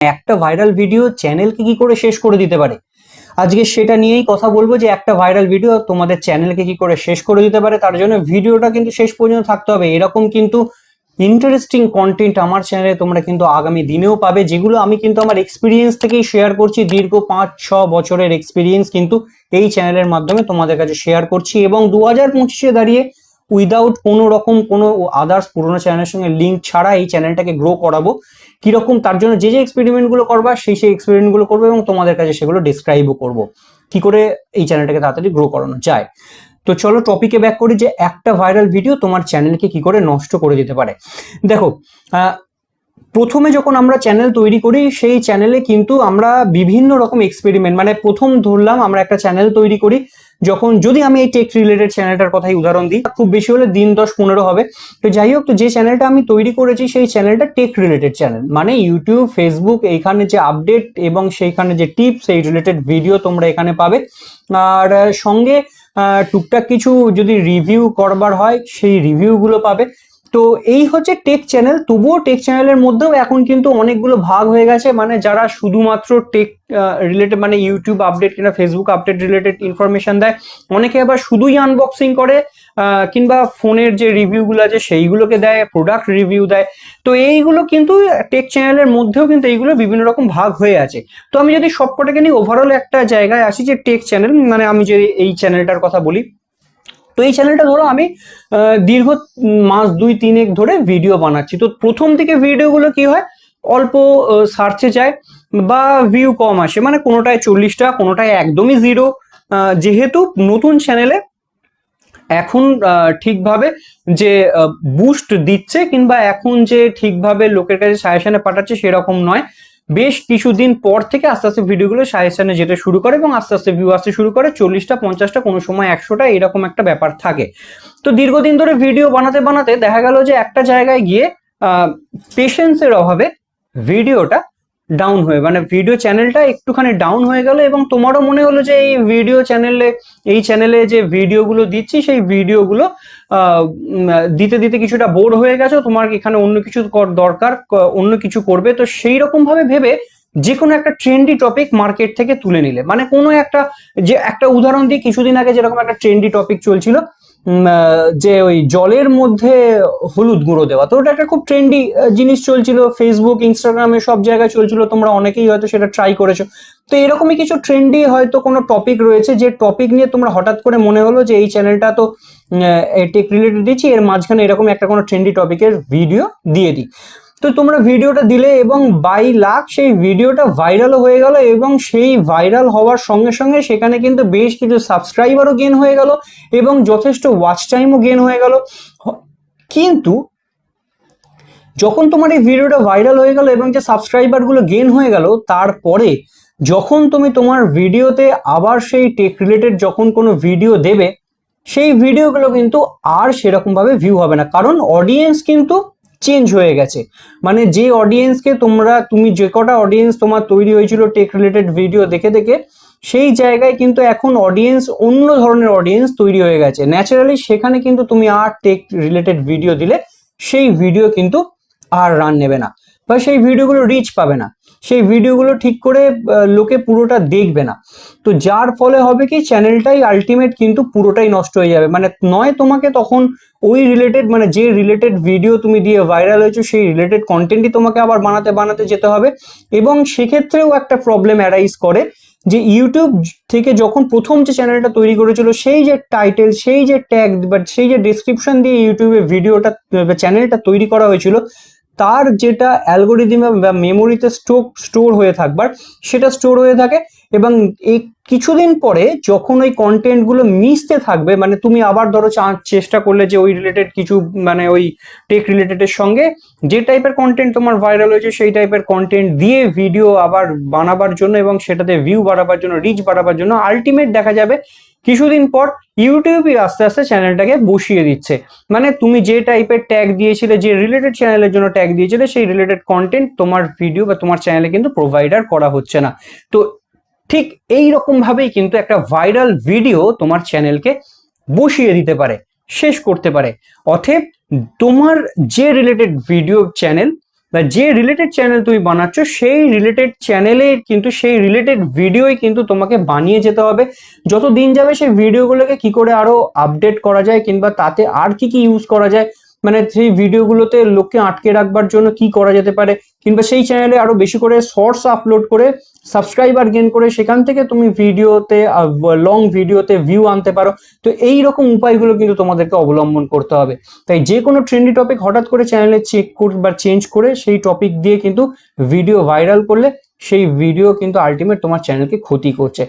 একটা viral video চ্যানেলকে কি করে শেষ করে দিতে পারে? আজকে সেটা নিয়েই কথা বলব যে একটা ভাইরাল ভিডিও তোমাদের চ্যানেলকে কি করে শেষ করে দিতে পারে, তার জন্য ভিডিওটা কিন্তু শেষ পর্যন্ত থাকতে হবে। এরকম কিন্তু ইন্টারেস্টিং কন্টেন্ট আমার চ্যানেলে তোমরা কিন্তু আগামী দিনেও পাবে, যেগুলো আমি কিন্তু আমার এক্সপিরিয়েন্স থেকেই শেয়ার করছি। দীর্ঘ পাঁচ, ছ বছরের এক্সপিরিয়েন্স কিন্তু এই চ্যানেলের মাধ্যমে তোমাদের কাছে শেয়ার করছি এবং দু হাজার পঁচিশে দাঁড়িয়ে উইদাউট কোনো রকম কোনো আদার্স পুরোনো চ্যানেলের সঙ্গে লিঙ্ক ছাড়া এই চ্যানেলটাকে গ্রো করাবো, কীরকম তার জন্য যে যে এক্সপেরিমেন্টগুলো করবা, সেই সেই এক্সপেরিমেন্টগুলো করব এবং তোমাদের কাছে সেগুলো ডিসক্রাইবও করব। কি করে এই চ্যানেলটাকে তাড়াতাড়ি গ্রো করানো যায়? তো চলো টপিকে ব্যাক করি যে একটা ভাইরাল ভিডিও তোমার চ্যানেলকে কি করে নষ্ট করে দিতে পারে। দেখো প্রথমে যখন আমরা চ্যানেল তৈরি করি, সেই চ্যানেলে কিন্তু আমরা বিভিন্ন রকম এক্সপেরিমেন্ট মানে প্রথম ধরলাম আমরা একটা চ্যানেল তৈরি করি, যখন যদি আমি এই টেক রিলেটেড চ্যানেলটার কথাই উদাহরণ দিই, খুব বেশি হলে দিন দশ পনেরো হবে। তো যাই হোক, তো যে চ্যানেলটা আমি তৈরি করেছি, সেই চ্যানেলটা টেক রিলেটেড চ্যানেল মানে ইউটিউব ফেসবুক এইখানে যে আপডেট এবং সেইখানে যে টিপস এই রিলেটেড ভিডিও তোমরা এখানে পাবে। আর সঙ্গে টুকটাক কিছু যদি রিভিউ করবার হয়, সেই রিভিউগুলো পাবে। তো এই হচ্ছে টেক চ্যানেল তবুও টেক চ্যানেলের মধ্যেও এখন কিন্তু অনেকগুলো ভাগ হয়ে গেছে। মানে যারা শুধুমাত্র টেক রিলেটেড মানে ইউটিউব আপডেট কিংবা ফেসবুক আপডেট রিলেটেড ইনফরমেশন দেয়, অনেকে আবার শুধুই আনবক্সিং করে কিংবা ফোনের যে রিভিউগুলো আছে সেইগুলোকে দেয় প্রোডাক্ট রিভিউ দেয়। তো এইগুলো কিন্তু টেক চ্যানেলের মধ্যেও কিন্তু এইগুলো বিভিন্ন রকম ভাগ হয়ে আছে। তো আমি যদি সবকটাকে নিয়ে ওভারঅল একটা জায়গায় আসি যে টেক চ্যানেল মানে আমি যে এই চ্যানেলটার কথা বলি তো এই চ্যানেলটা ধরো আমি দীর্ঘ মাস দুই তিনেক ধরে ভিডিও বানাচ্ছি। তো প্রথম থেকে ভিডিওগুলো কি হয়? অল্প সার্চে যায় বা ভিউ কম আসে। মানে কোনোটায় চল্লিশটা কোনোটায় একদমই জিরো যেহেতু নতুন চ্যানেলে এখন ঠিকভাবে যে বুস্ট দিচ্ছে কিংবা এখন যে ঠিকভাবে লোকের কাছে সাজেশনে পাঠাচ্ছে সেরকম নয়। বেশ কিছুদিন পর থেকে আস্তে আস্তে ভিডিওগুলো সাজেশনে যেতে শুরু করে এবং আস্তে আস্তে ভিউ আসতে শুরু করে, চল্লিশটা, পঞ্চাশটা, কোনো সময় একশোটা এরকম একটা ব্যাপার থাকে। তো দীর্ঘদিন ধরে ভিডিও বানাতে বানাতে দেখা গেল যে একটা জায়গায় গিয়ে পেশেন্সের অভাবে ভিডিওটা ডাউন হয়ে মানে ভিডিও চ্যানেলটা একটুখানি ডাউন হয়ে গেল এবং তোমারও মনে হলো যে এই ভিডিও চ্যানেলে এই চ্যানেলে যে ভিডিওগুলো দিচ্ছি, সেই ভিডিওগুলো দিতে দিতে কিছুটা বোর হয়ে গেছো, তোমার এখানে অন্য কিছু কর- দরকার অন্য কিছু করবে। তো সেই রকম ভাবে যে কোনো একটা ট্রেন্ডি টপিক মার্কেট থেকে তুলে নিলে। মানে কোনো একটা, যে একটা উদাহরণ দিয়ে কিছুদিন আগে যেরকম একটা ট্রেন্ডি টপিক চলছিল যে ওই জলের মধ্যে হলুদ গুঁড়ো দেওয়া। তো ওটা একটা খুব ট্রেন্ডি জিনিস চলছিল। ফেসবুক ইনস্টাগ্রামে সব জায়গায় চলছিল। তোমরা অনেকেই হয়তো সেটা ট্রাই করেছ। তো এরকমই কিছু ট্রেন্ডি হয়তো কোনো টপিক রয়েছে যে টপিক নিয়ে তোমরা হঠাৎ করে মনে হলো যে এই চ্যানেলটা তো টেক রিলেটেড দিচ্ছি। এর মাঝখানে এরকম একটা কোনো ট্রেন্ডি টপিকের ভিডিও দিয়ে দিই। তো তোমরা ভিডিওটা দিলে এবং বাই লাখ সেই ভিডিওটা ভাইরালও হয়ে গেল এবং সেই ভাইরাল হওয়ার সঙ্গে সঙ্গে সেখানে কিন্তু বেশ কিছু সাবস্ক্রাইবারও গেন হয়ে গেল এবং যথেষ্ট ওয়াচ টাইমও গেন হয়ে গেল। কিন্তু যখন তোমার এই ভিডিওটা ভাইরাল হয়ে গেল এবং যে সাবস্ক্রাইবারগুলো গেন হয়ে গেল, তারপরে যখন তুমি তোমার ভিডিওতে আবার সেই টেক রিলেটেড যখন কোনো ভিডিও দেবে, সেই ভিডিওগুলো কিন্তু আর সেরকম ভাবে ভিউ হবে না। কারণ অডিয়েন্স কিন্তু চেঞ্জ হয়ে গেছে। মানে যে অডিয়েন্সকে তোমরা, তুমি যে কটা অডিয়েন্স তোমার তৈরি হয়েছিল টেক রিলেটেড ভিডিও দেখে দেখে, সেই জায়গায় কিন্তু এখন অডিয়েন্স অন্য ধরনের অডিয়েন্স তৈরি হয়ে গেছে। ন্যাচারালি সেখানে কিন্তু তুমি আর টেক রিলেটেড ভিডিও দিলে, সেই ভিডিও কিন্তু আর রান নেবে না বা সেই ভিডিওগুলো রিচ পাবে না। সেই ভিডিওগুলো ঠিক করে লোকে পুরোটা দেখবে না। তো যার ফলে হবে কি চ্যানেলটাই আলটিমেট কিন্তু পুরোটাই নষ্ট হয়ে যাবে। মানে নয় তোমাকে তখন ওই রিলেটেড মানে যে রিলেটেড ভিডিও তুমি দিয়ে ভাইরাল হয়েছো, সেই রিলেটেড কন্টেন্টই তোমাকে আবার বানাতে বানাতে যেতে হবে। এবং সেক্ষেত্রেও একটা প্রবলেম অ্যারাইজ করে যে ইউটিউব থেকে যখন প্রথম যে চ্যানেলটা তৈরি করেছিল, সেই যে টাইটেল সেই যে ট্যাগ বা সেই যে ডিসক্রিপশন দিয়ে ইউটিউবে ভিডিওটা চ্যানেলটা তৈরি করা হয়েছিল তার যেটা অ্যালগোরিদিমে বা মেমোরিতে স্টোক স্টোর হয়ে থাকবার সেটা স্টোর হয়ে থাকে এবং এই কিছুদিন পরে যখন ওই কন্টেন্টগুলো মিশতে থাকবে মানে তুমি আবার ধরো চেষ্টা করলে যে ওই রিলেটেড কিছু মানে ওই টেক রিলেটেডের সঙ্গে, যে টাইপের কন্টেন্ট তোমার ভাইরাল হয়েছে সেই টাইপের কন্টেন্ট দিয়ে ভিডিও আবার বানাবার জন্য এবং সেটাতে ভিউ বাড়াবার জন্য রিচ বাড়াবার জন্য আলটিমেট দেখা যাবে কিছুদিন পর ইউটিউবই আস্তে আস্তে চ্যানেলটাকে বসিয়ে দিচ্ছে। মানে তুমি যে টাইপের ট্যাগ দিয়েছিলে, যে রিলেটেড চ্যানেলের জন্য ট্যাগ দিয়েছিলে, সেই রিলেটেড কন্টেন্ট তোমার ভিডিও বা তোমার চ্যানেলে কিন্তু প্রোভাইডার করা হচ্ছে না। তো ঠিক এই ভাবেই কিন্তু একটা ভাইরাল ভিডিও তোমার চ্যানেলকে বসিয়ে দিতে পারে, শেষ করতে পারে। অতএব তোমার যে রিলেটেড ভিডিও চ্যানেল বা যে রিলেটেড চ্যানেল তুমি বানাচ্ছ, সেই রিলেটেড চ্যানেলে কিন্তু, সেই রিলেটেড ভিডিওই কিন্তু তোমাকে বানিয়ে যেতে হবে। যত দিন যাবে সেই ভিডিওগুলোকে কি করে আরও আপডেট করা যায়, কিংবা তাতে আর কি কি ইউজ করা যায় মানে সেই ভিডিওগুলোতে লোককে আটকে রাখবার জন্য কি করা যেতে পারে, কিংবা সেই চ্যানেলে আরও বেশি করে শর্টস আপলোড করে সাবস্ক্রাইবার গেন করে সেখান থেকে তুমি ভিডিওতে লং ভিডিওতে ভিউ আনতে পারো। তো এই রকম উপায়গুলো কিন্তু তোমাদেরকে অবলম্বন করতে হবে। তাই যে কোনো ট্রেন্ডি টপিক হঠাৎ করে চ্যানেলে চেক করে বা চেঞ্জ করে সেই টপিক দিয়ে কিন্তু ভিডিও ভাইরাল করলে সেই ভিডিও কিন্তু আলটিমেট তোমার চ্যানেলকে ক্ষতি করছে।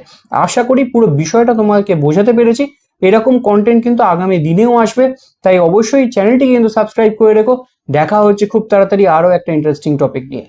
আশা করি পুরো বিষয়টা তোমাকে বোঝাতে পেরেছি। এরকম কন্টেন্ট কিন্তু আগামী দিনেও আসবে। তাই অবশ্যই চ্যানেলটি কিন্তু সাবস্ক্রাইব করে রেখো। দেখা হচ্ছে খুব তাড়াতাড়ি আরও একটা ইন্টারেস্টিং টপিক নিয়ে।